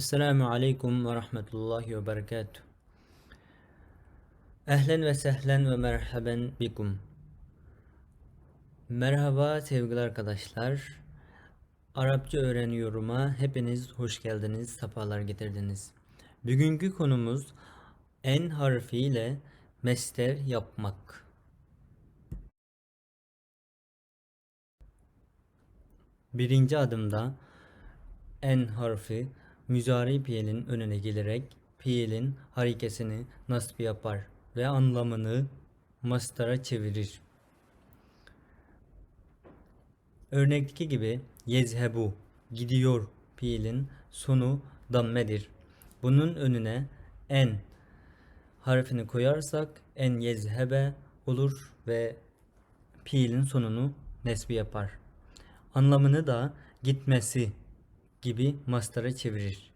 Esselamu Aleyküm ve Rahmetullahi ve Berekatuhu. Ehlen ve sehlen ve merhaben bikum. Merhaba sevgili arkadaşlar. Arapça öğreniyorum'a hepiniz hoş geldiniz, sefalar getirdiniz. Bugünkü konumuz en harfiyle mester yapmak. Birinci adımda en harfi müzari fiilin önüne gelerek fiilin harekesini nasb yapar ve anlamını mastara çevirir. Örnekteki gibi yezhebu gidiyor fiilin sonu dammedir. Bunun önüne en harfini koyarsak en yezhebe olur ve fiilin sonunu nesbi yapar. Anlamını da gitmesi gibi mastara çevirir.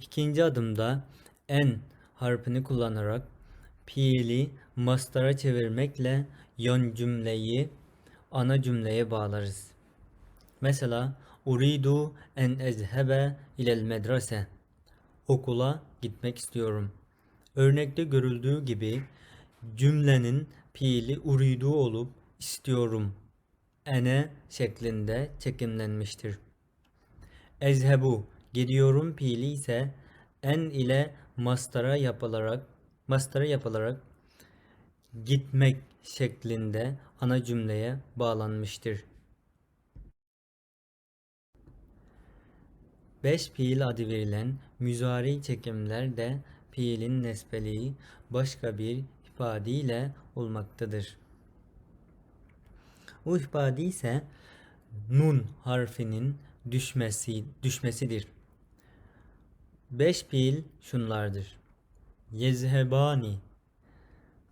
İkinci adımda en harfini kullanarak fiili mastara çevirmekle yon cümleyi ana cümleye bağlarız. Mesela uridu en ezhebe ilel medrese. Okula gitmek istiyorum. Örnekte görüldüğü gibi cümlenin fiili uridu olup istiyorum ene şeklinde çekimlenmiştir. Ezhebu gidiyorum fiili ise en ile mastara yapılarak mastara yapılarak gitmek şeklinde ana cümleye bağlanmıştır. Beş fiil adı verilen müzari çekimler de fiilin nesbeliği başka bir ifadeyle olmaktadır. Bu ifade ise nun harfinin düşmesi düşmesidir. Beş fiil şunlardır. Yezhebani,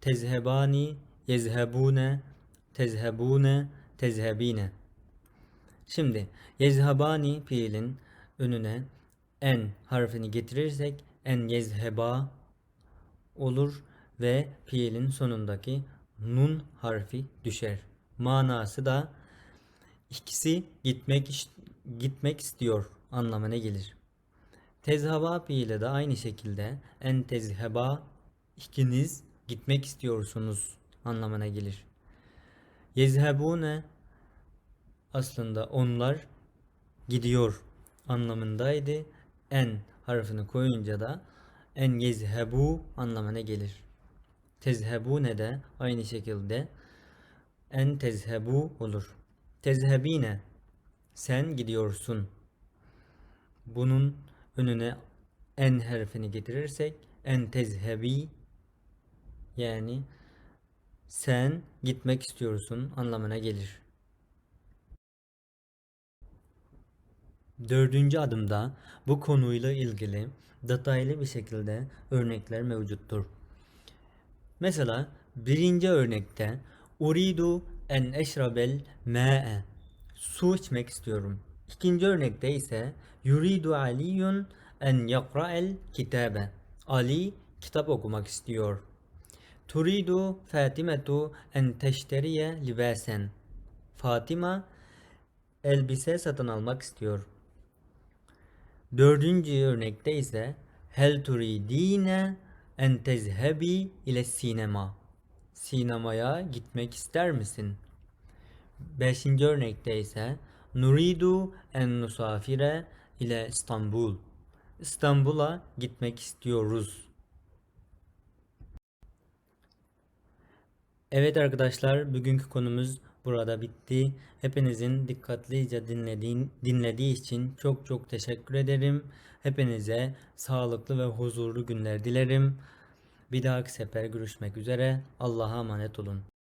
tezhebani, yezhebune, tezhebune, tezhebine. Şimdi yezhabani fiilin önüne en harfini getirirsek en yezheba olur ve fiilin sonundaki nun harfi düşer. Manası da ikisi gitmek gitmek istiyor anlamına gelir. Tezhaba fiili de aynı şekilde en tezheba ikiniz gitmek istiyorsunuz anlamına gelir. Yezhebune aslında onlar gidiyor anlamındaydı. En harfini koyunca da en yezhebu anlamına gelir. Tezhebune de aynı şekilde en tezhebu olur. Tezhebine sen gidiyorsun. Bunun önüne en harfini getirirsek en tezhebi yani sen gitmek istiyorsun anlamına gelir. Dördüncü adımda bu konuyla ilgili detaylı bir şekilde örnekler mevcuttur. Mesela birinci örnekte Uridu en eşrabel ma'e. Su içmek istiyorum. İkinci örnekte ise yuridu aliyun en yakra'el kitabe. Ali kitap okumak istiyor. Turidu Fatimetu en teşteriye libasen. Fatima elbise satın almak istiyor. Dördüncü örnekte ise hel turidine en tezhebi ile sinema. Sinemaya gitmek ister misin? Beşinci örnekte ise Nuridu en nusafire ile İstanbul. İstanbul'a gitmek istiyoruz. Evet arkadaşlar bugünkü konumuz burada bitti. Hepinizin dikkatlice dinlediğin, dinlediği için çok çok teşekkür ederim. Hepinize sağlıklı ve huzurlu günler dilerim. Bir dahaki sefer görüşmek üzere. Allah'a emanet olun.